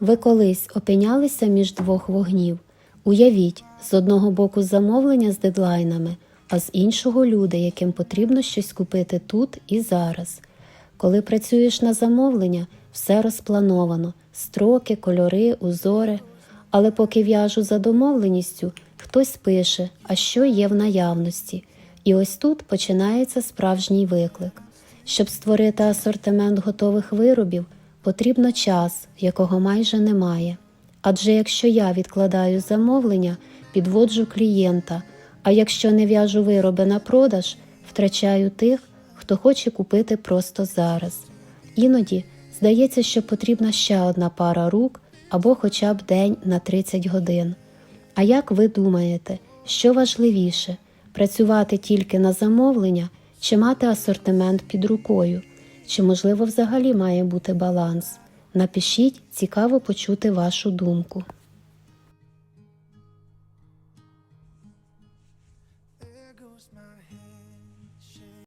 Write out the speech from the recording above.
Ви колись опинялися між двох вогнів. Уявіть, з одного боку замовлення з дедлайнами, а з іншого люди, яким потрібно щось купити тут і зараз. Коли працюєш на замовлення, все розплановано, строки, кольори, узори. Але поки в'яжу за домовленістю, хтось пише, а що є в наявності. І ось тут починається справжній виклик. Щоб створити асортимент готових виробів, потрібно час, якого майже немає. Адже якщо я відкладаю замовлення, підводжу клієнта, а якщо не в'яжу вироби на продаж, втрачаю тих, хто хоче купити просто зараз. Іноді здається, що потрібна ще одна пара рук або хоча б день на 30 годин. А як ви думаєте, що важливіше працювати тільки на замовлення чи мати асортимент під рукою? Чи, можливо, взагалі має бути баланс? Напишіть, цікаво почути вашу думку.